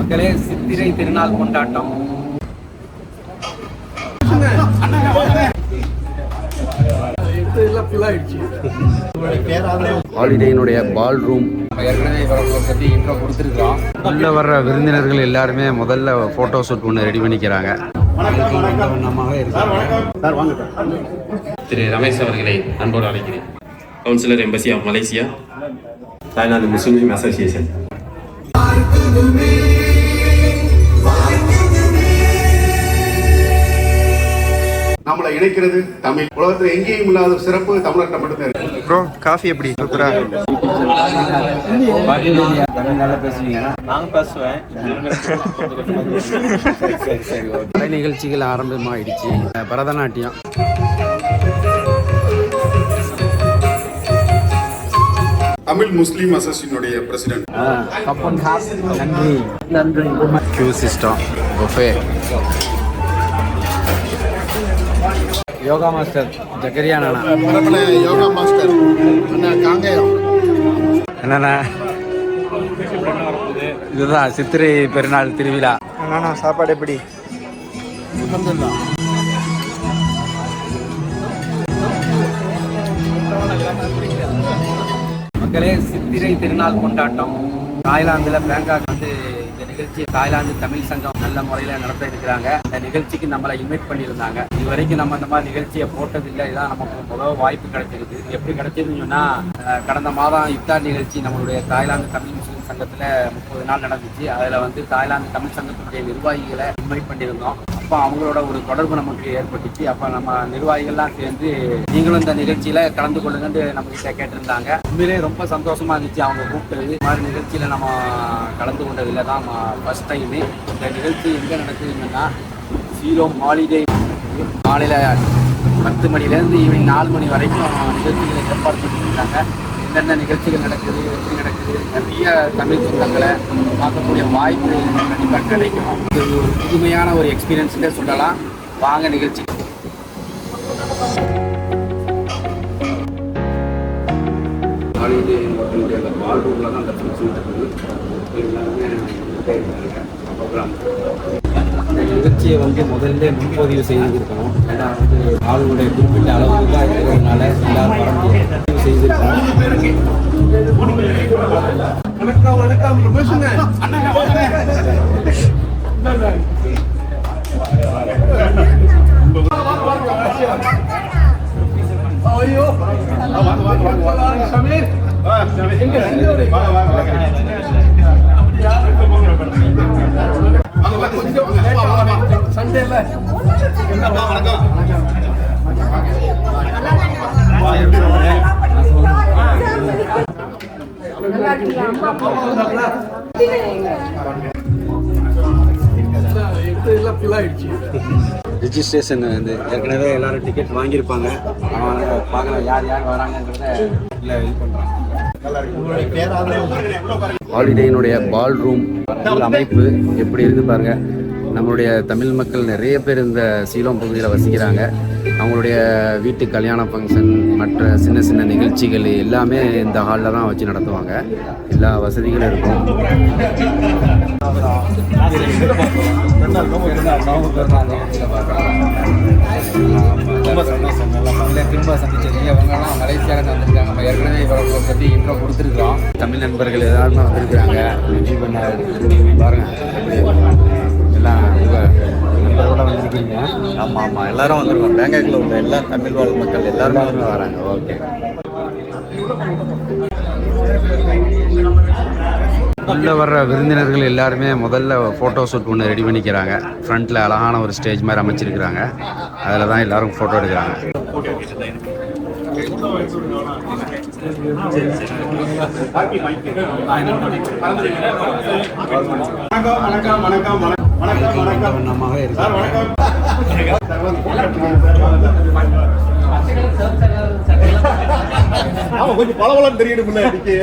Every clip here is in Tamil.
மக்களே சித்திரை திருநாள் கொண்டாட்டம். ஹாலிடேயினுடைய பால் ரூம் ஏற்கனவே இவரை பற்றி இன்ட்ரோ கொடுத்துருக்கோம் உள்ள வர்ற விருந்தினர்கள் எல்லாருமே முதல்ல ஃபோட்டோ ஷூட் ஒன்று ரெடி பண்ணிக்கிறாங்க. திரு ரமேஷ் அவர்களை அன்போடு அழைக்கிறேன். Councillor embassy of Malaysia Thailand Muslim association இணைக்கிறது தமிழ். உலகத்துல எங்கேயும் இல்லாத சிறப்பு தமிழ்நாட்டை மட்டும்தான் இருக்கு. ப்ரோ காஃபி எப்படி? சூப்பரா கலை நிகழ்ச்சிகள் ஆரம்பமாயிடுச்சு. பரதநாட்டியம். தமிழ் முஸ்லீம் அசோசியனுடைய பிரசிடென்ட். நன்றி. நன்றி. Q system buffet yoga master Zakariya Nana yoga master Kangeyam. என்னண்ணா? இதுதான் சித்திரை பெருநாள் திருவிழா. அண்ணா சாப்பாடு எப்படி? மக்களே சித்திரை திருநாள் கொண்டாட்டம் தாய்லாந்துல பேங்காக் வந்து நிகழ்ச்சி தாய்லாந்து தமிழ் சங்கம் நல்ல முறையில் நடத்த இருக்கிறாங்க. இந்த நிகழ்ச்சிக்கு நம்மளை இன்வைட் பண்ணியிருந்தாங்க. இது வரைக்கும் நம்ம இந்த மாதிரி நிகழ்ச்சியை போட்டதில்லை. இதான் நமக்கு முதல் வாய்ப்பு கிடைச்சிருக்கு. எப்படி கிடைச்சதுன்னு சொன்னால் கடந்த மாதம் இப்தார் நிகழ்ச்சி நம்மளுடைய தாய்லாந்து தமிழ் முஸ்லீம் சங்கத்தில் முப்பது நாள் நடந்துச்சு. அதில் வந்து தாய்லாந்து தமிழ் சங்கத்தினுடைய நிர்வாகிகளை இன்வைட் பண்ணியிருந்தோம். அப்போ அவங்களோட ஒரு தொடர்பு நமக்கு ஏற்பட்டுச்சு. அப்போ நம்ம நிர்வாகிகள்லாம் சேர்ந்து நீங்களும் இந்த நிகழ்ச்சியில் கலந்து கொள்ளுங்கன்னு நம்ம கிட்ட கேட்டிருந்தாங்க. உண்மையிலே ரொம்ப சந்தோஷமா இருந்துச்சு அவங்க கூப்பிட்டது. இந்த மாதிரி நிகழ்ச்சியில் நம்ம கலந்து கொண்டதில் தான் ஃபர்ஸ்ட் டைமு இந்த நிகழ்ச்சி எங்கே நடக்குதுன்னா சீரோம் ஹாலிடே காலையில் பத்து மணிலேருந்து ஈவினிங் நாலு மணி வரைக்கும் நிகழ்ச்சிகளை ஏற்பாடு பண்ணியிருக்காங்க என்னென்ன நிகழ்ச்சிகள் நடக்குது எப்படி நடக்குது நிறைய தமிழ் சொந்தங்களை பார்க்கக்கூடிய வாய்ப்பு கண்டிப்பாக கிடைக்கும். இது ஒரு புதுமையான ஒரு எக்ஸ்பீரியன்ஸ்னே சொல்லலாம். வாங்க நிகழ்ச்சி. அந்த பால் ரூமில் தான் அந்த ஃபங்க்ஷன் நடக்குது. எல்லாருமே ப்ரோக்ராம் இந்த நிகழ்ச்சியை வந்து முதல்ல முன்பதிவு செய்திருக்கணும். ஏன்னா வந்து ஆளுடைய குறிப்பிட்ட அளவுக்கு தான் இருக்கிறதுனால எல்லாரும் செய்திருக்கணும் ரிஜிஸ்ட்ரேஷன் வந்து ஏற்கனவே எல்லாரும் டிக்கெட் வாங்கியிருப்பாங்க. அவங்க பார்க்கலாம் யார் யார் வராங்கங்கிறத இல்லை இது பண்ணுறாங்க ஹாலிடேயினுடைய பால் ரூம் அமைப்பு எப்படி இருக்கு பாருங்க. நம்மளுடைய தமிழ் மக்கள் நிறைய பேர் இந்த சீலம் பகுதியில் வசிக்கிறாங்க. அவங்களுடைய வீட்டு கல்யாண ஃபங்க்ஷன் மற்ற சின்ன சின்ன நிகழ்ச்சிகள் எல்லாமே இந்த ஹாலில் தான் வச்சு நடத்துவாங்க. எல்லா வசதிகளும் இருக்கும். ரொம்ப சந்தோஷம். இல்லை திரும்ப சந்திச்சது. இவங்கெல்லாம் மலேசியாவில் வந்திருக்காங்க. நம்ம ஏற்கனவே பற்றி இன்ட்ரோ கொடுத்துருக்கோம் தமிழ் நண்பர்கள் எல்லாருமே வந்திருக்கிறாங்க. ரிவ்யூ எல்லாரும் வந்துருக்கோம். பேங்காக்ல உள்ள எல்லா தமிழ் வாழ் மக்கள் எல்லாருமே எல்லாருமே வராங்க. ஓகே. உள்ள வர்ற விருந்தினர்கள் எல்லாருமே முதல்ல ஃபோட்டோ ஷூட் ஒன்று ரெடி பண்ணிக்கிறாங்க. ஃப்ரண்ட்டில் அழகான ஒரு ஸ்டேஜ் மாதிரி அமைச்சிருக்கிறாங்க. அதில் தான் எல்லாரும் ஃபோட்டோ எடுக்கிறாங்க. வணக்கம் வணக்கம் வணக்கம். வணக்கம் வணக்கம். வணக்கம். ஆமா கொஞ்சம் முன்ன இன்னைக்கு.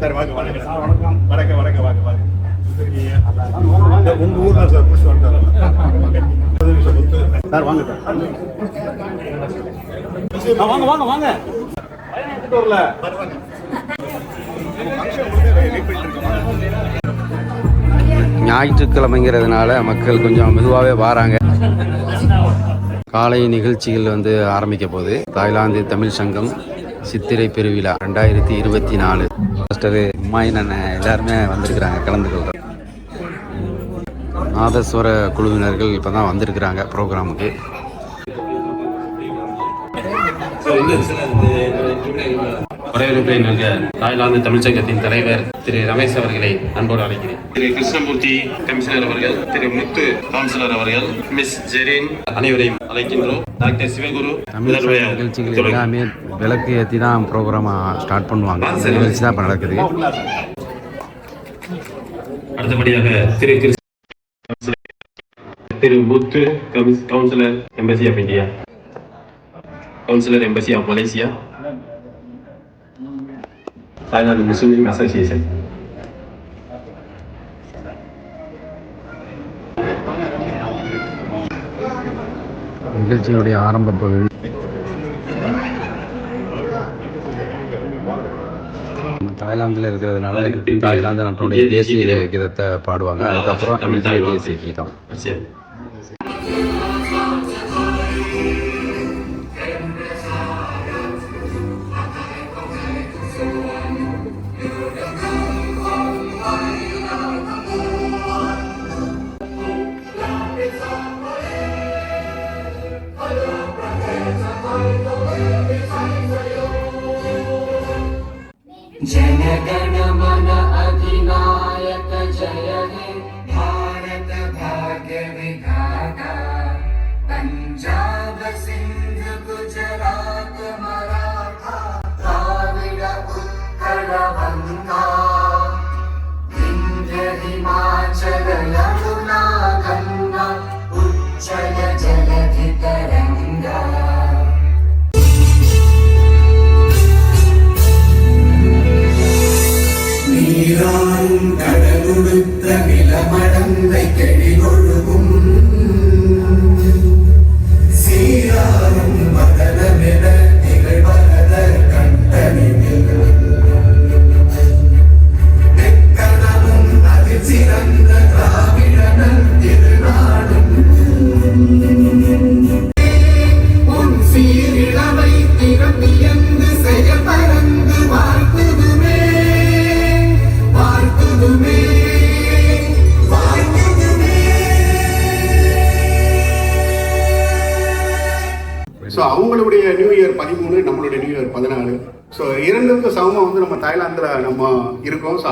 சரி வாங்க வணக்கம் சார் வணக்கம். வணக்கம் வணக்கம் வாங்க வாங்க. உங்க ஊர் தான் சார் புடிச்சு சார் வாங்க சார். வாங்க வாங்க வாங்க. வரல. ஞாயிற்றுக்கிழமைங்கிறதுனால மக்கள் கொஞ்சம் மெதுவாகவே வராங்க. காலை நிகழ்ச்சிகள் வந்து ஆரம்பிக்க போகுது தாய்லாந்து தமிழ் சங்கம் சித்திரை பெருவிழா ரெண்டாயிரத்தி இருபத்தி நாலு. மாஸ்டரு உமாயின் அண்ணன் எல்லாருமே வந்திருக்கிறாங்க கலந்து கொள்ற நாதஸ்வர குழுவினர்கள் இப்போ தான் வந்திருக்கிறாங்க ப்ரோக்ராமுக்கு. வரவேற்பை நல்க தாய்லாந்து தமிழ்ச்சங்கத்தின் தலைவர் திரு ரமேஷ் அவர்களை அன்போடு அழைக்கிறேன். திரு கிருஷ்ணமூர்த்தி கமிஷனர் அவர்கள் திரு முத்து கவுன்சிலர் அவர்கள் மிஸ் ஜெரின் அனைவரையும் அழைக்கின்றோம். டாக்டர் சிவகுரு தமிழ் சங்க முதல்வர் நிகழ்ச்சிகள் எல்லாமே விளக்கு ஏற்றி தான் ப்ரோக்ராமாக ஸ்டார்ட் பண்ணுவாங்க. நிகழ்ச்சி தான் இப்போ நடக்குது. அடுத்தபடியாக Thiru Krishna Thiru Muthu councillor embassy of India. Councillor embassy of Malaysia. Thailand Muslim association நிகழ்ச்சியினுடைய ஆரம்ப பகுதி. தாய்லாந்தில் இருக்கிறதுனால தாய்லாந்து. நம்மளுடைய தேசிய கீதத்தை பாடுவாங்க. அதுக்கப்புறம் தமிழ் தேசிய கீதம். சரி. गणमन अधिनायक जय हे। भारत भाग्य विधाता पञ्जाब सिन्ध गुजरात मराठा द्राविड उत्कल वङ्गा मा हिमाचल यमुना गङ्गा उच्चय जयति तङ्ग കുടുത്ത വിലമടന്തൈ കഴികൊഴുകും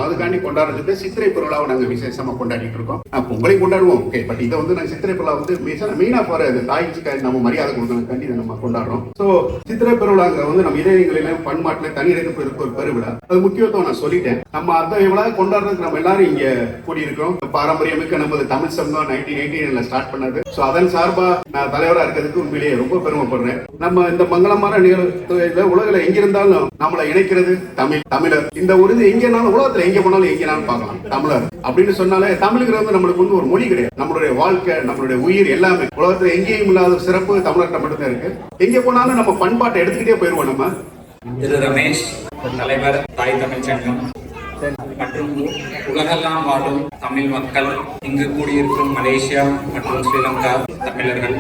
அதுக்காண்டி கொண்டாடுறதுக்கு சித்திரை பெருவிழாவை நாங்கள் விசேஷமாக கொண்டாடிட்டு இருக்கோம். நான் பொங்கலையும் கொண்டாடுவோம். ஓகே பட் இதை வந்து நாங்கள் சித்திரை பெருவிழா வந்து மெயினாக போகிற தாய்க்கு நம்ம மரியாதை கொடுக்கறதுக்காண்டி இதை நம்ம கொண்டாடுறோம். ஸோ சித்திரை பெருவிழாங்க வந்து நம்ம இதயங்களிலும் பண்பாட்டில் தனி இடத்து இருக்க ஒரு பெருவிழா. அது முக்கியத்துவம் நான் சொல்லிட்டேன். நம்ம அந்த விழா கொண்டாடுறதுக்கு நம்ம எல்லாரும் இங்கே கூடியிருக்கோம் பாரம்பரியமிக்க நமது தமிழ் சங்கம் நைன்டீன் எயிட்டீன்ல ஸ்டார்ட் பண்ணது. ஸோ அதன் சார்பாக நான் தலைவராக இருக்கிறதுக்கு உண்மையிலேயே ரொம்ப பெருமைப்படுறேன். நம்ம இந்த மங்களமான நிகழ்ச்சியில உலகில் எங்கிருந்தாலும் நம்மளை இணைக்கிறது தமிழ் தமிழர். இந்த ஒரு இது எங்கேனாலும் உலகத்தில் எங்கே போனாலும் எங்கேனாலும் பார்க்கலாம். தமிழர். அப்படின்னு சொன்னாலே தமிழுங்கிறது வந்து நம்மளுக்கு வந்து ஒரு மொழி கிடையாது. நம்மளுடைய வாழ்க்கை நம்மளுடைய உயிர் எல்லாமே. உலகத்துல எங்கேயும் இல்லாத சிறப்பு தமிழர்கிட்ட மட்டும்தான் இருக்கு. எங்க போனாலும் நம்ம பண்பாட்டை எடுத்துக்கிட்டே போயிருவோம் நம்ம. திரு ரமேஷ் தலைவர் தாய் தமிழ் சங்கம் மற்றும் உலகெல்லாம் வாழும் தமிழ் மக்கள் இங்கு கூடியிருக்கும் மலேசியா மற்றும் ஸ்ரீலங்கா தமிழர்கள்.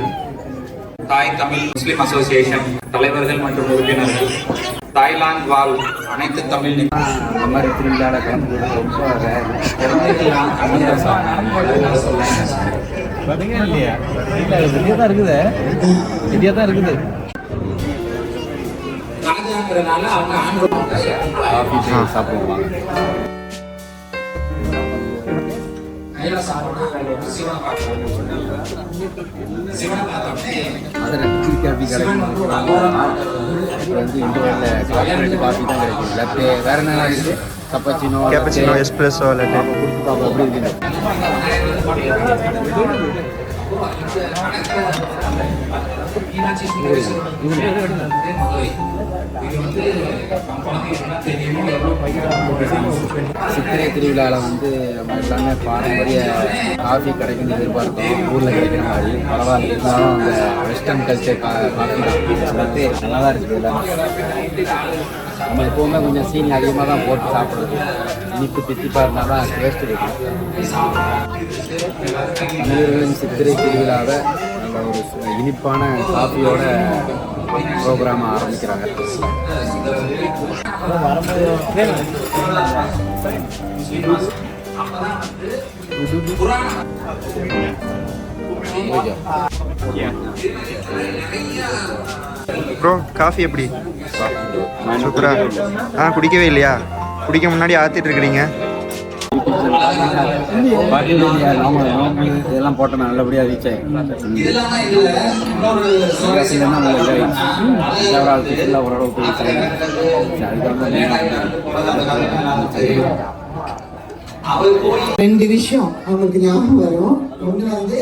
தாய் தமிழ் முஸ்லிம் அசோசியேஷன் தலைவர்கள் மற்றும் உறுப்பினர்கள். தாய்லாந்து வாழ் அனைத்து தமிழ் இந்த மாதிரி திருவிழாவில் கலந்து ரொம்ப குழந்தைகள்லாம் பார்த்தீங்கன்னா இல்லையா இல்லை வெளியே தான் இருக்குது. வெளியே தான் இருக்குது. ராஜாங்கிறதுனால அவங்க ஆண்டு ஆ சாப்பிடுவாங்க. சிவனை வந்து இன்டர்வெல்ல காஃபி காஃபி தான் கிடைக்கும் லட்டே வேற என்ன இருக்குது கப்பச்சினோ கேப்பச்சினோ எஸ்பிரஸோ லட்டு கொடுத்து பார்ப்போம். எப்படி இருக்குது சித்திரை திருவிழாவில் வந்து நம்ம எல்லாமே பாரம்பரிய காஃபி கிடைக்கும்னு எதிர்பார்த்தோம். ஊரில் கிடைக்கிற மாதிரி. பரவாயில்ல இருந்தாலும் அந்த வெஸ்டர்ன் கல்ச்சர் காஃபி தான் நல்லா தான் இருக்குது எல்லாமே. நம்ம எப்போவுமே கொஞ்சம் சீனி அதிகமாக தான் போட்டு சாப்பிடுறது. இனிப்பு தித்திப்பாக இருந்தால் தான் டேஸ்ட் இருக்கும் தமிழர்களின் சித்திரை திருவிழாவை நல்ல ஒரு இனிப்பான காஃபியோட ப்ரோக்ராம் ஆரம்பிக்கிறாங்க. ப்ரோ காஃபி எப்படி? சூப்பரா. ஆ குடிக்கவே இல்லையா? குடிக்க முன்னாடி ஆத்திட்டு இருக்கிறீங்க. இதெல்லாம் போட்டோம் நல்லபடியாக ரீச் ஆகிடும் ஓரளவுக்கு reach ஆயிடும். ரெண்டு விஷயம் அவங்களுக்கு ஞாபகம் வரும் ஒன்று வந்து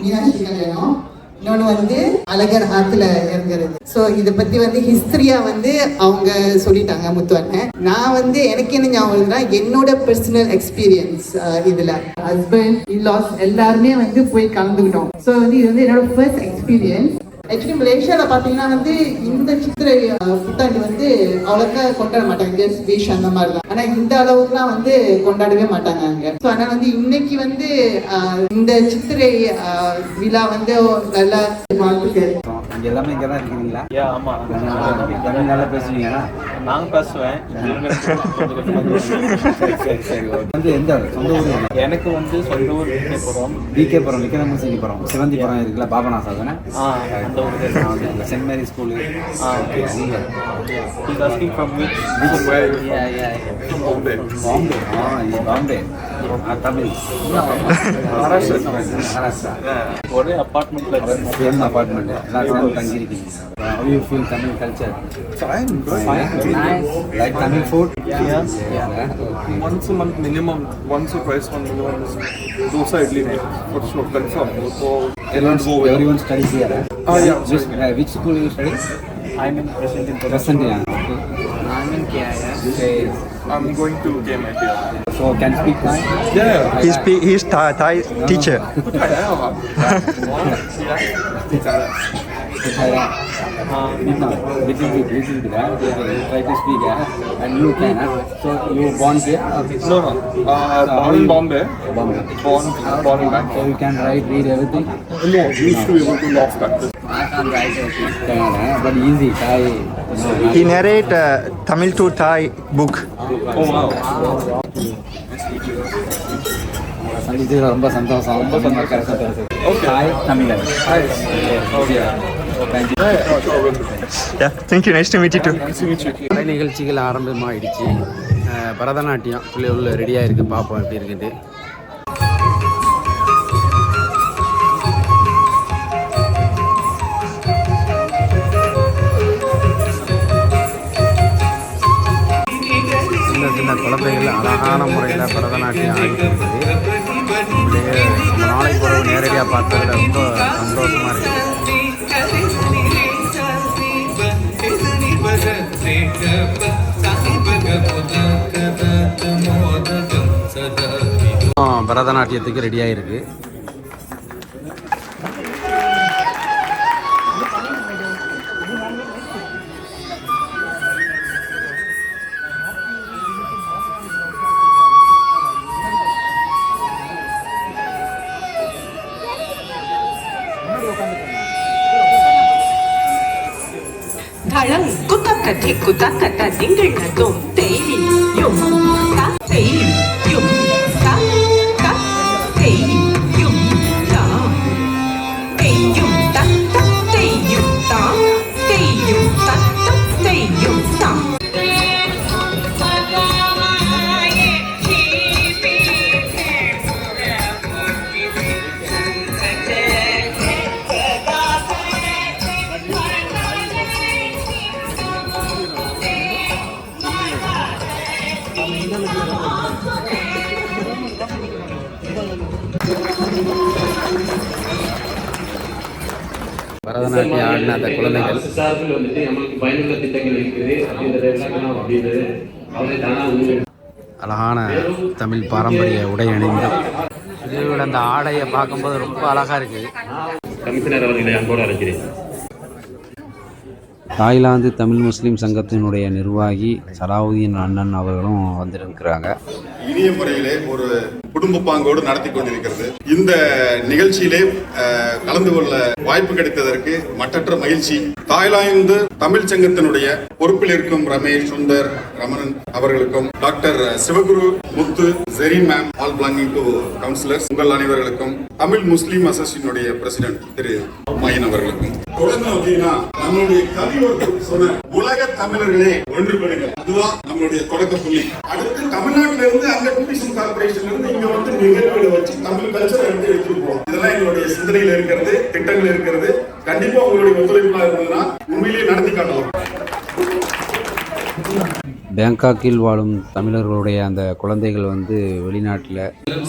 மீனாட்சி கல்யாணம் இன்னொன்று வந்து அழகர் ஆத்துல இறங்குறது. ஸோ இதை பத்தி வந்து ஹிஸ்டரியா வந்து அவங்க சொல்லிட்டாங்க முத்துவண்ணன் நான் வந்து எனக்கு என்ன ஞாபகம் என்னோட பர்சனல் எக்ஸ்பீரியன்ஸ் இதுல. ஹஸ்பண்ட் இல்லாஸ் எல்லாருமே வந்து போய் கலந்துக்கிட்டோம். ஸோ வந்து இது வந்து என்னோட ஃபர்ஸ்ட் எக்ஸ்பீரியன்ஸ் ஆக்சுவலி மலேசியால பாத்தீங்கன்னா வந்து இந்த சித்திரை புத்தாண்டு வந்து அவ்வளோக்கா கொண்டாட மாட்டாங்க. ஜஸ்ட் விஷ் அந்த மாதிரி தான் ஆனா இந்த அளவுக்குலாம் வந்து கொண்டாடவே மாட்டாங்க அங்க. ஸோ அதனால வந்து இன்னைக்கு வந்து இந்த சித்திரை விழா வந்து நல்லா வாழ்த்துக்கள். அங்கே எல்லாமே இங்கே தான் இருக்கிறீங்களா தமிழ் நல்லா பேசுவீங்களா? நான் பேசுவேன். சரி சரி சரி ஓகே. வந்து எந்த சொந்த ஊர்? எனக்கு வந்து சொந்த ஊர் விழுப்புரம். விகேபுரம் விக்ரமசிங்கிபுரம் சிவந்திபுரம் இருக்குல்ல பாபநாசா தானே? the St. Mary's School. Ah, okay. Yeah. He's asking from which? Which? Yeah, yeah. yeah. From Bombay. Bombay. Ah, he's Bombay. Ah, Tamil. Maharashtra. Maharashtra. ஒரே அப்பார்ட்மெண்ட்ல இருக்கேன் Same apartment. எல்லாம் சேர்ந்து தங்கியிருக்கீங்க. How you feel Tamil culture? Fine, Fine. Nice. Like Tamil food? Yeah. Yeah. Okay. once a month minimum once or twice one minimum is dosa idli night for sure confirm so Everyone, everyone studies here. eh? Oh, yeah. Which, uh, which school you study? I'm in present in Present, yeah. Okay. okay I'm going to KMIT. So can speak Thai? Yeah. He's speak, he's Thai, Thai teacher. พูดไทยได้หรอครับดีแล้วดีใจแล้ว little bit, little bit. Uh, try to speak. Uh, and you can. So you born here? No, no. Uh, born in Bombay. Bombay. Born, born in Bombay. So you can write, read everything. No, used no. be able to lost that. But easy Thai. He narrate uh, Tamil to Thai book. Oh wow. இது ரொம்ப சந்தோஷம் ரொம்ப சந்தோஷம் ஹாய் தமிழன் hi okay thank you nice to meet you நிகழ்ச்சிகள் ஆரம்பமாகிடுச்சு பரதநாட்டியம் பிள்ளைகள் ரெடியாக இருக்குது பார்ப்போம் எப்படி இருக்குது இந்த குழந்தைகள் அழகான முறையில் பரதநாட்டியம் ஆகிட்டு இருக்குது நாளைக்கு பிறகு நேரடியாக பார்த்ததில் ரொம்ப சந்தோஷமாக இருக்குது பரதநாட்டியத்துக்கு ரெடியாக இருக்குது ఎక్కుతా కథ దింగిళ్ళతో ஆடின அந்த குழந்தைகள்? அரசு சார்பில் வந்துட்டு நம்மளுக்கு பயனுள்ள திட்டங்கள் இருக்குது. அப்படின்றத விளக்கணும் அப்படின்றது அவரே தானா வந்து அழகான தமிழ் பாரம்பரிய உடை அணிந்து இதோட அந்த ஆடையை பார்க்கும்போது ரொம்ப அழகா இருக்கு. கமிஷனர் அவர்களை அன்போடு அழைக்கிறேன். தாய்லாந்து தமிழ் முஸ்லீம் சங்கத்தினுடைய நிர்வாகி சலாவுதீன் அண்ணன் அவர்களும் வந்திருக்கிறாங்க. இனிய முறையிலே ஒரு குடும்ப பாங்கோடு நடத்தி கொண்டிருக்கிறது. இந்த நிகழ்ச்சியிலே கலந்து கொள்ள வாய்ப்பு கிடைத்ததற்கு மற்றற்ற மகிழ்ச்சி. தாய்லாந்து தமிழ் சங்கத்தினுடைய பொறுப்பில் இருக்கும் ரமேஷ் சுந்தர் ரமணன் அவர்களுக்கும் doctor Sivaguru Muthu Jerin ma'am all belonging to councillors உங்கள் அனைவர்களுக்கும் தமிழ் முஸ்லீம் அசோசியனுடைய பிரசிடென்ட் திரு மயன் அவர்களுக்கும். தொடர்ந்து அப்படின்னா நம்மளுடைய கவி சொன்ன உலக தமிழர்களே ஒன்றுபடுங்க அதுதான் நம்மளுடைய தொடக்க புள்ளி. அடுத்து தமிழ்நாட்டில இருந்து அங்க டூரிசம் கார்பரேஷன்ல இருந்து இங்க வந்து நிகழ்வுகளை வச்சு தமிழ் கல்ச்சர் எடுத்து எடுத்துட்டு போவோம் இதெல்லாம் எங்களுடைய சிந்தனையில இருக்கிறது திட்டங்கள் இருக்கிறது. கண்டிப்பா உங்களுடைய ஒத்துழைப்புலாம் இருந்ததுன்னா உண்மையிலேயே நடத்தி காட்டலாம். பேங்காக்கில் வாழும் தமிழர்களுடைய அந்த குழந்தைகள் வந்து வெளிநாட்டில்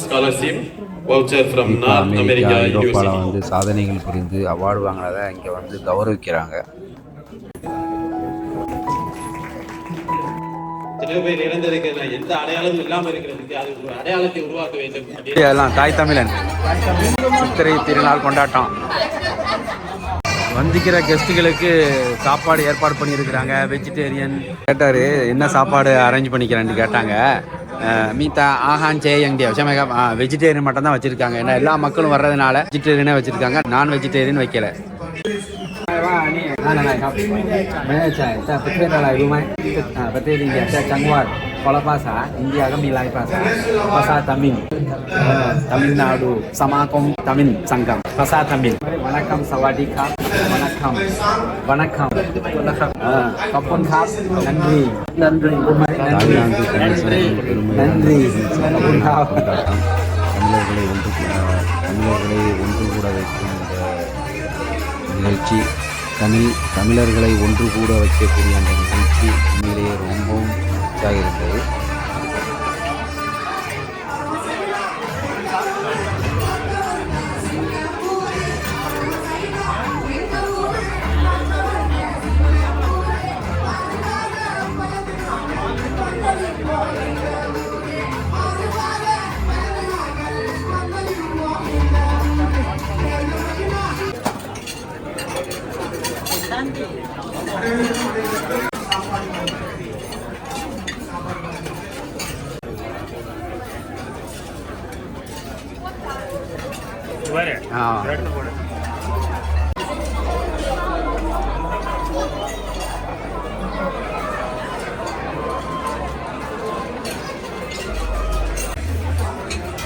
scholarship voucher from North America America ஐரோப்பாவில் வந்து சாதனைகள் புரிந்து அவார்டு வாங்கினதை இங்கே வந்து கௌரவிக்கிறாங்க. எத்தனையோ பேர் எந்த அடையாளமும் இல்லாமல் இருக்கிறதுக்கு அது ஒரு அடையாளத்தை உருவாக்க வேண்டும். தாய் தமிழன். சித்திரை திருநாள் கொண்டாட்டம். வந்திக்கிற கெஸ்ட்டுகளுக்கு சாப்பாடு ஏற்பாடு பண்ணியிருக்கிறாங்க. வெஜிடேரியன் கேட்டார் என்ன சாப்பாடு அரேஞ்ச் பண்ணிக்கிறேன்னு கேட்டாங்க. மீத்தா மீதா ஆஹான் சேயங்டியா விஷமேகா வெஜிடேரியன் மட்டும் தான் வச்சுருக்காங்க. ஏன்னா எல்லா மக்களும் வர்றதுனால வெஜிடேரியனே வச்சுருக்காங்க. நான் வெஜிடேரியன் வைக்கல. ว่านี่นั่นอะไรครับ ไม่แน่ใจแต่ประเทศอะไรรู้ไหมอ่าประเทศอินเดียแต่จังหวัดคนละภาษา อินเดียก็มีหลายภาษา ภาษาตามิลเอ่อตามิลนาดูสมาคมตามิลสังกัมภาษาตามิลวรรณคำสวัสดีครับวรรณคำวรรณคำนะครับเอ่อขอบคุณครับนันรีนันรีรู้ไหมนันรี தாய்லாந்து தமிழ் சங்கத்தின் பெருமையான นันรีขอบคุณครับ கொண்டாட்டம் தமிழர்களை ஒன்று கூ- தமிழர்களை ஒன்று கூட வைக்கும் இந்த நிகழ்ச்சி. தமிழ் தமிழர்களை ஒன்று கூட வைக்கக்கூடிய அந்த நிகழ்ச்சி உண்மையிலேயே ரொம்பவும் இதாக இருந்தது.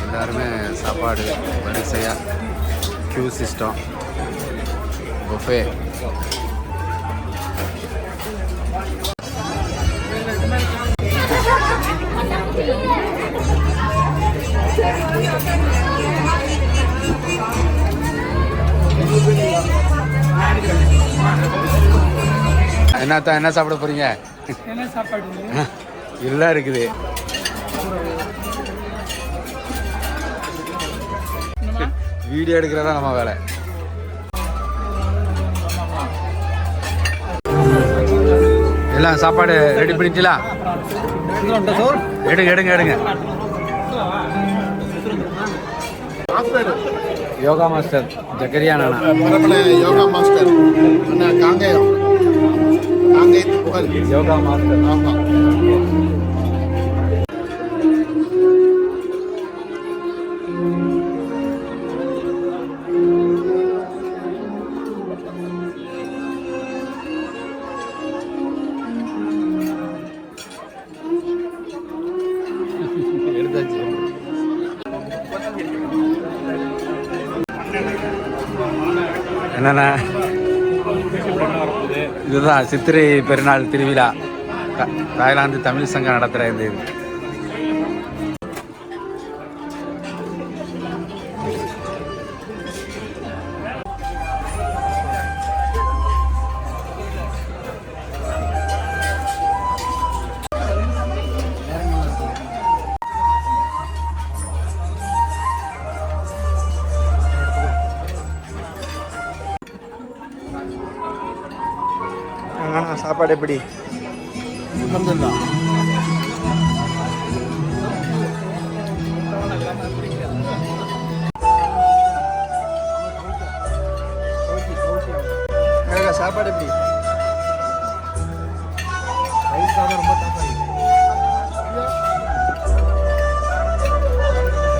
எல்லாருமே சாப்பாடு வரிசையாக க்யூ சிஸ்டம் புஃபே என்னத்தான் என்ன சாப்பிட போறீங்க? என்ன சாப்பாடு? எல்லாம் இருக்குது. வீடியோ எடுக்கிறதா நம்ம வேலை. எல்லாம் சாப்பாடு ரெடி பண்ணிட்டீங்களா? எடுங்க எடுங்க எடுங்க. யோகா மாஸ்டர் ஜக்கரியா நானா பிரபல யோகா மாஸ்டர் அண்ணா காங்கேயம். காங்கேயத்து புகழ் யோகா மாஸ்டர். ஆமா. சித்திரை பெருநாள் திருவிழா. த- தாய்லாந்து தமிழ் சங்கம் நடத்துகிற இந்த இது. சாப்பாடு எப்படி? சாப்பாடு எப்படி?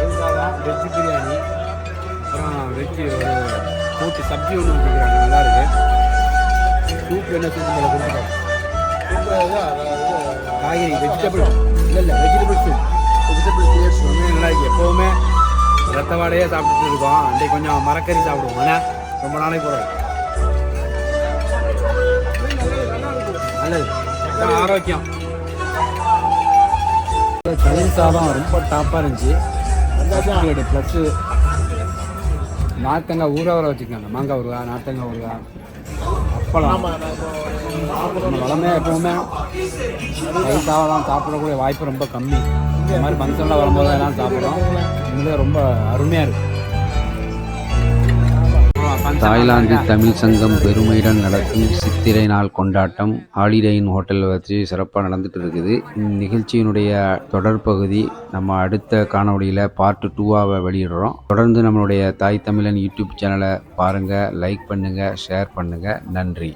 ரொம்ப வெஜ் பிரியாணி அப்புறம் வெஜ்ஜு கூட்டு சப்ஜி ஒன்று கொடுக்குறாங்க நல்லாயிருக்கு சூப் என்ன சூப் மேலே கொடுத்துருக்காங்க காய்கறி வெஜிடபிள் இல்லை இல்லை வெஜிடபிள் சூப் வெஜிடபிள் டேஸ்ட் வந்து நல்லா எப்போவுமே ரத்த வாடையே சாப்பிட்டுட்டு இருக்கோம். அன்றைக்கு கொஞ்சம் மரக்கறி சாப்பிடுவோம். ஆனால் ரொம்ப நாளைக்கு போகிறோம் நல்லது. ஆரோக்கியம். தயிர் சாதம் ரொம்ப டாப்பாக இருந்துச்சு. ப்ளஸ்ஸு நார்த்தங்காய் ஊற ஊற வச்சுக்கோங்க. மாங்காய் ஊறுகாய் நார்த்தங்காய் ஊறுகாய். நம்ம வளமே எப்பவுமே சாதம் சாப்பிடக்கூடிய வாய்ப்பு ரொம்ப கம்மி. இந்த மாதிரி ஃபங்க்ஷன்லாம் வரும்போது தான் எல்லாம் சாப்பிட்றோம். இங்கே ரொம்ப அருமையாக இருக்குது தாய்லாந்து தமிழ் சங்கம் பெருமையுடன் நடத்தும் சித்திரை நாள் கொண்டாட்டம் ஹாலிடேயின் ஹோட்டல் வச்சு சிறப்பாக நடந்துட்டு இருக்குது. இந்நிகழ்ச்சியினுடைய தொடர் பகுதி நம்ம அடுத்த காணொளியில் பார்ட் டூவாக வெளியிடுறோம். தொடர்ந்து நம்மளுடைய தாய் தமிழன் யூடியூப் சேனலை பாருங்கள் லைக் பண்ணுங்கள் ஷேர் பண்ணுங்கள் நன்றி.